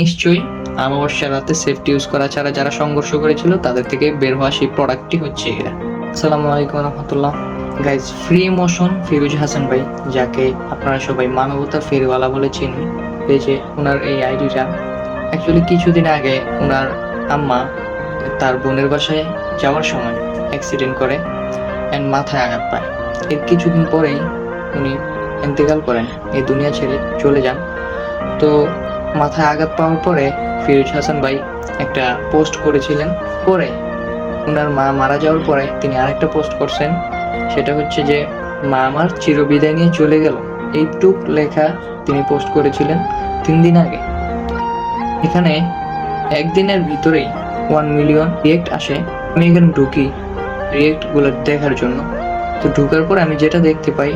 নিশ্চয়ই আমাবস্যা রাতে সেফটি ইউজ করা ছাড়া যারা সংঘর্ষ করেছিল, তাদের থেকে বের হওয়া সেই প্রোডাক্টটি হচ্ছে এরা। আসসালামু আলাইকুম রহমতুল্লাহ। Guys free motion Firoz Hasan ভাই, যাকে আপনারা সবাই মানবতা ফেরিওয়ালা বলে চিনেন পেজে ওনার এই আইডিটা অ্যাকচুয়ালি কিছুদিন আগে ওনার আম্মা তার বোনের বাসায় যাওয়ার সময় অ্যাক্সিডেন্ট করে অ্যান্ড মাথায় আঘাত পায়। এর কিছুদিন পরেই উনি ইন্তেকাল করেন, এই দুনিয়া ছেড়ে চলে যান। তো মাথায় আঘাত পাওয়ার পরে ফিরোজ হাসান ভাই একটা পোস্ট করেছিলেন পরে ওনার মা মারা যাওয়ার পরে তিনি আরেকটা পোস্ট করছেন। সেটা হচ্ছে যে, মা আমার চিরবিদায় নিয়ে চলে গেল। এইটুক লেখা তিনি পোস্ট করেছিলেন তিন দিন আগে। এখানে একদিনের ভিতরেই ওয়ান মিলিয়ন রিয়েক্ট আসে আমি এখানে ঢুকি রিয়েক্টগুলো দেখার জন্য। তো ঢুকার পরে আমি যেটা দেখতে পাই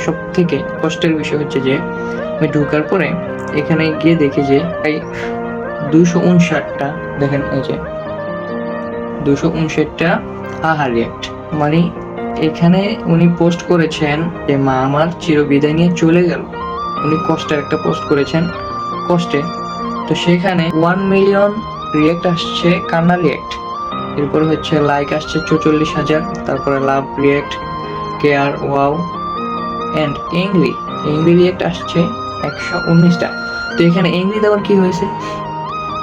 সব থেকে কষ্টের বিষয় হচ্ছে যে, আমি ঢুকার পরে এখানে গিয়ে দেখি যে প্রায় দুশো উনষাটটা, দেখেন এই যে, দুশো উনষাটটা আহা রিয়েক্ট। মানে এখানে উনি পোস্ট করেছেন যে মা আমার চিরবিদায় নিয়ে চলে গেল। উনি কষ্টের একটা পোস্ট করেছেন, কষ্টে। তো সেখানে ওয়ান মিলিয়ন রিয়েক্ট আসছে, কান্না রিয়েক্ট এরপর হচ্ছে লাইক আসছে চৌচল্লিশ হাজার, তারপরে love react care wow and angry angry react আসছে একশো উনিশটা। তো এখানে এংরি দেওয়ার কি হয়েছে?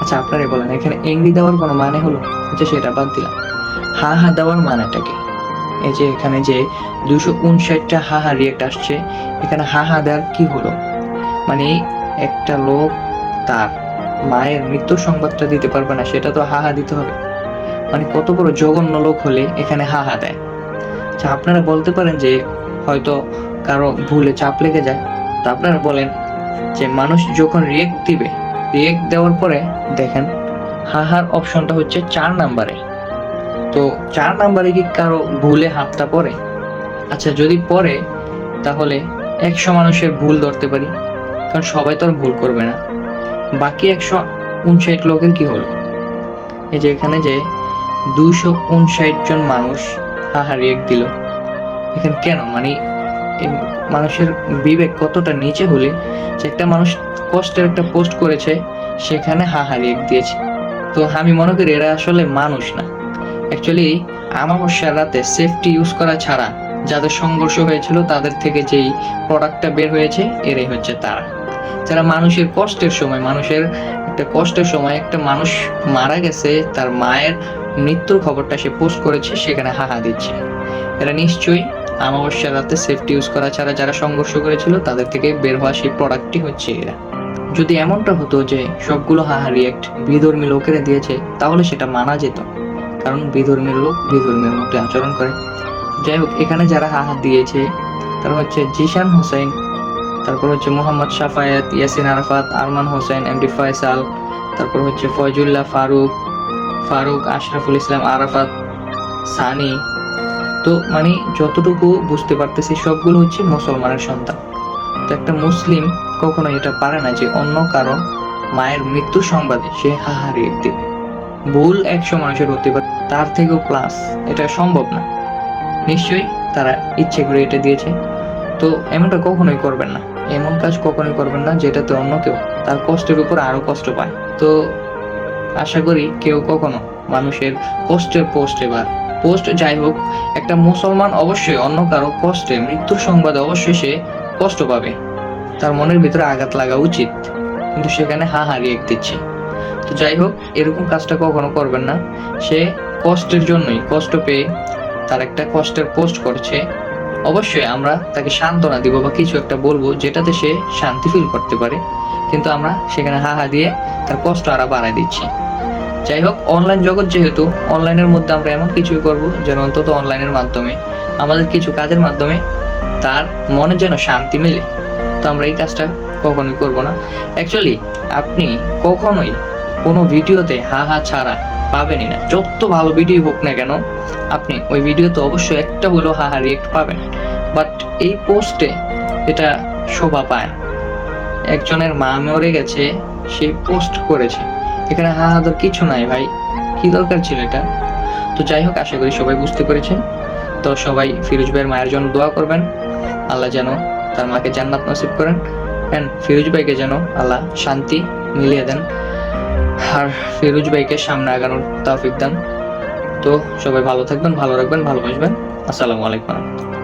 আচ্ছা আপনারাই বলেন, এখানে এংরি দেওয়ার কোনো মানে হলো? আচ্ছা সেটা বাদ দিলাম। হা হা দেওয়ার মানেটা কি? এই যে এখানে যে দুশো উনষাটটা হা হা রিয়েক্ট আসছে, এখানে হা হা দেওয়ার কি হলো? মানে একটা লোক তার মায়ের মৃত্যুর সংবাদটা দিতে পারবে না, সেটা তো হা হা দিতে হবে। মানে কত বড় জঘন্য লোক হলে এখানে হা হা দেয়। আচ্ছা আপনারা বলতে পারেন যে হয়তো কারও ভুলে চাপ লেগে যায়। তো আপনারা বলেন যে মানুষ যখন রিয়েক্ট দিবে রিয়েক্ট দেওয়ার পরে দেখেন হাহার অপশনটা হচ্ছে চার নাম্বারে তো চার নাম্বারে কি কারও ভুলে হাতটা পড়ে? আচ্ছা যদি পড়ে, তাহলে একশো মানুষের ভুল ধরতে পারি, কারণ সবাই তো আর ভুল করবে না। বাকি একশো উনষাট লোকের কি হলো? এই যে এখানে যে দুশো উনষাট জন মানুষ হাহা রিয়েক্ট দিল। এখানে কেন? মানে মানুষের বিবেক কতটা নিচে হলে যে একটা মানুষ কষ্টের একটা পোস্ট করেছে, সেখানে হাহা রিয়েক্ট দিয়েছে। তো আমি মনে করি এরা আসলে মানুষ না। অ্যাকচুয়ালি আমাবস্যার রাতে সেফটি ইউজ করা ছাড়া যাদের সংঘর্ষ হয়েছিল, তাদের থেকে যেই প্রোডাক্টটা বের হয়েছে, এরাই হচ্ছে তারা। যারা মানুষের কষ্টের সময়, মানুষের একটা কষ্টের সময় একটা মানুষ মারা গেছে, তার মায়ের মৃত্যুর খবরটা সে পোস্ট করেছে, সেখানে হাহা দিচ্ছে। এরা নিশ্চয়ই আমাবস্যার রাতে সেফটি ইউজ করা ছাড়া যারা সংঘর্ষ করেছিল, তাদের থেকে বের হওয়া সেই প্রোডাক্টটি হচ্ছে এরা। যদি এমনটা হতো যে সবগুলো হাহা রিয়েক্ট বিধর্মী লোকেরা দিয়েছে, তাহলে সেটা মানা যেত। কারণ বিধর্মীর লোক বিধর্মীর মধ্যে আচরণ করে। যাই হোক, এখানে যারা হাহা দিয়েছে, তারা হচ্ছে জিশান হোসেন, তারপর হচ্ছে মোহাম্মদ সাফায়াত ইয়াসিন আরাফাত, আরমান হোসেন এমডি ফয়সাল, তারপর হচ্ছে ফয়জুল্লাহ ফারুক ফারুক, আশরাফুল ইসলাম আরাফাত, সানি তো মানে যতটুকু বুঝতে পারতেছি সবগুলো হচ্ছে মুসলমানের সন্তান। তো একটা মুসলিম কখনো এটা পারে না যে অন্য কারও মায়ের মৃত্যু সংবাদে সে হাহারিয়ে দেবে। ভুল একশো মানুষের হতে পারে, তার থেকেও প্লাস এটা সম্ভব না। নিশ্চয়ই তারা ইচ্ছে করে এটা দিয়েছে। তো এমনটা কখনোই করবেন না। এমন কাজ কখনোই করবেন না যেটাতে অন্য কেউ তার কষ্টের উপর আরও কষ্ট পায়। তো আশা করি কেউ কখনো মানুষের কষ্টের পোস্টে বা পোস্ট, যাই হোক, একটা মুসলমান অবশ্যই অন্য কারও কষ্টে মৃত্যুর সংবাদে অবশ্যই সে কষ্ট পাবে। তার মনের ভিতরে আঘাত লাগা উচিত, কিন্তু সেখানে হা হারিয়ে দিচ্ছে। তো যাই হোক, এরকম কাজটা কখনো করবেন না। সে কষ্টের জন্যই কষ্ট পেয়ে তার একটা কষ্টের পোস্ট করছে। অবশ্যই আমরা তাকে সান্ত্বনা দিব বা কিছু একটা বলব যেটাতে সে শান্তি ফিল করতে পারে। কিন্তু আমরা সেখানে হা হা দিয়ে তার কষ্ট আরও বাড়ায় দিচ্ছি। যাই হোক অনলাইন জগৎ যেহেতু অনলাইনের মধ্যে আমরা এমন কিছুই করব যেন অন্তত অনলাইনের মাধ্যমে, আমাদের কিছু কাজের মাধ্যমে তার মনে যেন শান্তি মেলে। তো আমরা এই কাজটা কখনোই করব না। অ্যাকচুয়ালি আপনি কখনোই কোনো ভিডিওতে হা হা ছাড়া পাবেনই না। যত ভালো ভিডিও হোক না কেন, আপনি ওই ভিডিওতে অবশ্যই একটা হলেও হা হা রিয়েক্ট পাবেন। বাট এই পোস্টে এটা শোভা পায় একজনের মা মরে গেছে, সে পোস্ট করেছে। এখানে হা হাদার কিছু নাই ভাই। কি দরকার ছিল এটা? তো যাই হোক, আশা করি সবাই বুঝতে পেরেছেন। তো সবাই ফিরোজ ভাইয়ের মায়ের জন্য দোয়া করবেন। আল্লাহ যেন তার মাকে জান্নাত নসিব করেন। অ্যান্ড ফিরোজ ভাইকে যেন আল্লাহ শান্তি মিলিয়ে দেন। আর ফিরোজ ভাইকে সামনে আগানোর তৌফিক দেন। তো সবাই ভালো থাকবেন, ভালো রাখবেন, ভালোবাসবেন। আসসালামু আলাইকুম।